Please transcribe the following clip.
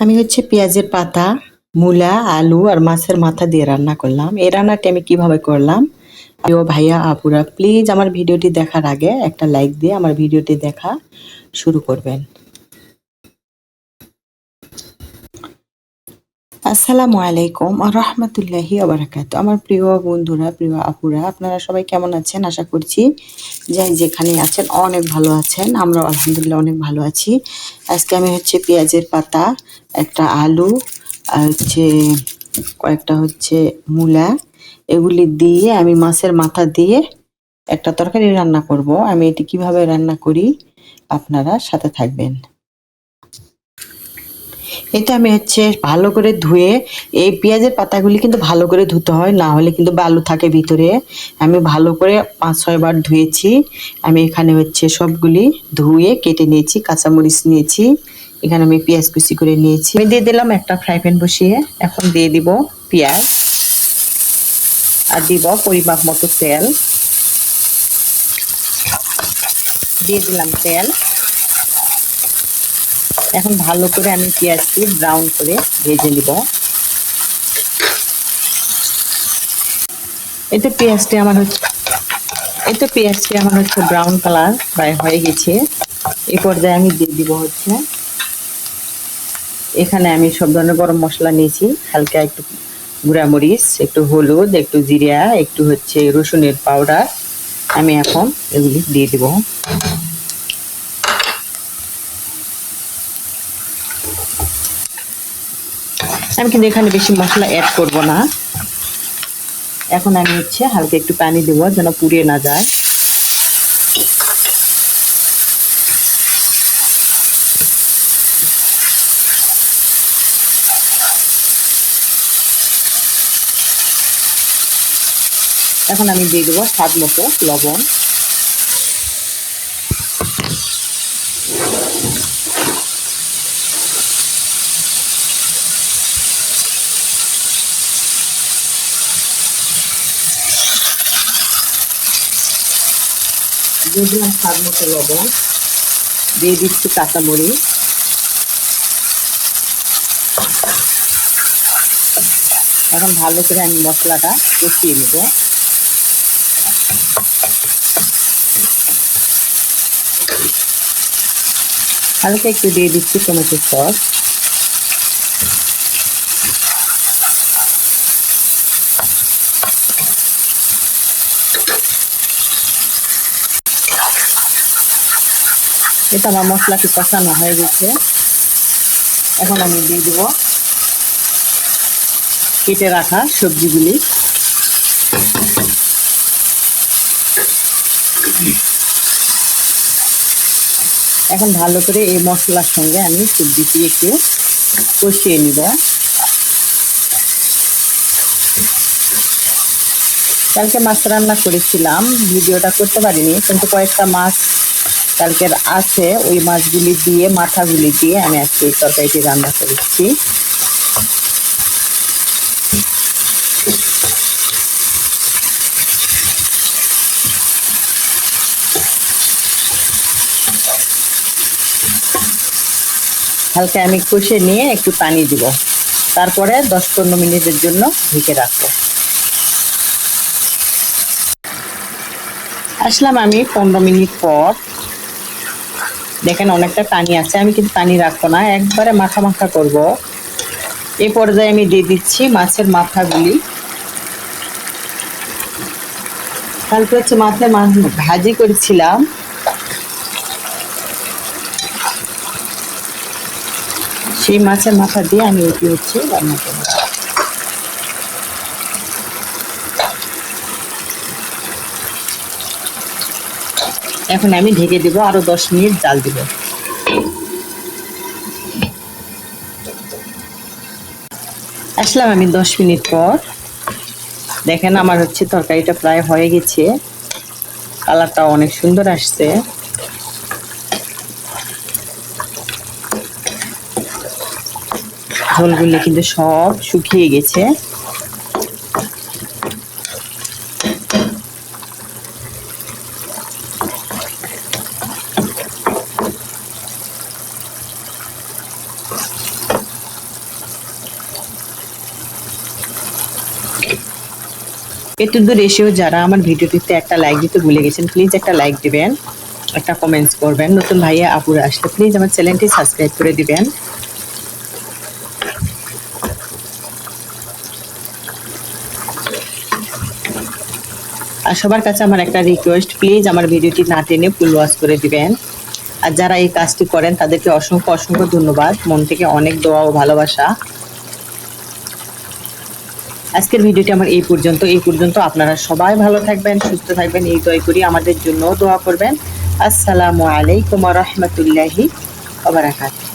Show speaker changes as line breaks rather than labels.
আমি হচ্ছে পেঁয়াজের পাতা, মূলা, আলু আর মাছের মাথা দিয়ে রান্না করলাম। এই রান্নাটি আমি কীভাবে করলাম? প্রিয় ভাইয়া, আপুরা প্লিজ আমার ভিডিওটি দেখার আগে একটা লাইক দিয়ে আমার ভিডিওটি দেখা শুরু করবেন। আসসালামু আলাইকুম রহমতুল্লাহি আবরাকাত আমার প্রিয় বন্ধুরা, প্রিয় আপুরা, আপনারা সবাই কেমন আছেন? আশা করছি যাই যেখানে আছেন অনেক ভালো আছেন, আমরাও আলহামদুলিল্লাহ অনেক ভালো আছি। আজকে আমি হচ্ছে পেঁয়াজের পাতা, একটা আলু, আর হচ্ছে কয়েকটা হচ্ছে মূলা, এগুলি দিয়ে আমি মাছের মাথা দিয়ে একটা তরকারি রান্না করব। আমি এটি কীভাবে রান্না করি আপনারা সাথে থাকবেন। এটা আমি হচ্ছে ভালো করে ধুয়ে এই পেঁয়াজের পাতাগুলি কিন্তু ভালো করে ধুতে হয়, না হলে কিন্তু বালু থাকে ভিতরে। আমি ভালো করে পাঁচ, ছয় বার ধুয়েছি। আমি এখানে হচ্ছে সবগুলি ধুয়ে কেটে নিয়েছি, কাঁচামরিচ নিয়েছি। এখানে আমি পেঁয়াজ কুচি করে নিয়েছি। আমি দিয়ে দিলাম একটা ফ্রাই প্যান বসিয়ে, এখন দিয়ে দিব পেঁয়াজ। আর দিব পরিমাপ মতো তেল। দিয়ে দিলাম তেল। এখন ভালো করে আমি পেঁয়াজটি ব্রাউন করে ভেজে নিব। এতে পেঁয়াজটি আমার হচ্ছে, এতে পেঁয়াজটি আমার হচ্ছে ব্রাউন কালার প্রায় হয়ে গেছে। এই পর্যায়ে আমি দিয়ে দিব হচ্ছে, এখানে আমি সব ধরনের গরম মশলা নিয়েছি, হালকা একটু গুঁড়ামরিচ, একটু হলুদ, একটু জিরা, একটু হচ্ছে রসুনের পাউডার আমি এখন এগুলি দিয়ে দিব। আমি কিন্তু এখানে বেশি মশলা অ্যাড করব না। এখন আমি হচ্ছে হালকা একটু পানি দেবো যেন পুড়িয়ে না যায়। এখন আমি দিয়ে দেবো স্বাদ মতো লবণ। দিয়ে দিলাম স্বাদ মতো লবণ, দিয়ে দিচ্ছি কাঁচামরিচ। এখন ভালো করে আমি মশলাটা কষিয়ে নেব। হালকা একটু দিয়ে দিচ্ছি টমেটো সস। এটা আমার মশলাটি কষানো হয়ে গেছে? এখন আমি দিয়ে দেব কেটে রাখা সবজিগুলি। এখন ভালো করে এই মশলার সঙ্গে আমি সবজিটি একটু কষিয়ে নিব। কালকে মাছ রান্না করেছিলাম, ভিডিওটা করতে পারিনি, কিন্তু কয়েকটা মাছ কালকের আছে, ওই মাছগুলি দিয়ে, মাথাগুলি দিয়ে আমি আজকে এই তরকারিটি রান্না করেছি। হালকা আমি কষে নিয়ে একটু পানি দিব। তারপরে দশ পনেরো মিনিটের জন্য ঢেকে রাখব। আসলাম আমি পনেরো মিনিট পর। দেখেন অনেকটা পানি আছে, আমি কিন্তু পানি রাখব না, একবারে মাখা মাখা করব। এ পর্যায়ে আমি দিয়ে দিচ্ছি মাছের মাথাগুলি। কালকে হচ্ছে মাথায় মাছ ভাজি করেছিলাম। সেই মাছের মাথা দিয়ে আমি এটি হচ্ছে রান্না করব। এখন আমি ঢেকে দেব, আরও দশ মিনিট জাল দিব। আসলাম আমি দশ মিনিট পর। দেখেন আমার হচ্ছে তরকারিটা প্রায় হয়ে গেছে। কালারটা অনেক সুন্দর আসছে। ঝোলগুলো কিন্তু সব শুকিয়ে গেছে। এত দূর এসেও যারা আমার ভিডিওটিতে একটা লাইক দিতে ভুলে গেছেন প্লিজ একটা লাইক দিবেন, একটা কমেন্টস করবেন। নতুন ভাইয়া আপুরা আসলে প্লিজ আমার চ্যানেলটি সাবস্ক্রাইব করে দিবেন। আর সবার কাছে আমার একটা রিকোয়েস্ট প্লিজ আমার ভিডিওটি না টেনে ফুল ওয়াশ করে দিবেন। আর যারা এই কাজটি করেন, তাদেরকে অসংখ্য অসংখ্য ধন্যবাদ। মন থেকে অনেক দোয়া ও ভালোবাসা। আজকের ভিডিওটি আমার এই পর্যন্ত এই পর্যন্ত আপনারা সবাই ভালো থাকবেন, সুস্থ থাকবেন, এই দয় করি আমাদের জন্য দোয়া করবেন। আসসালামু আলাইকুম রহমতুল্লাহি ওবরাকাতুহু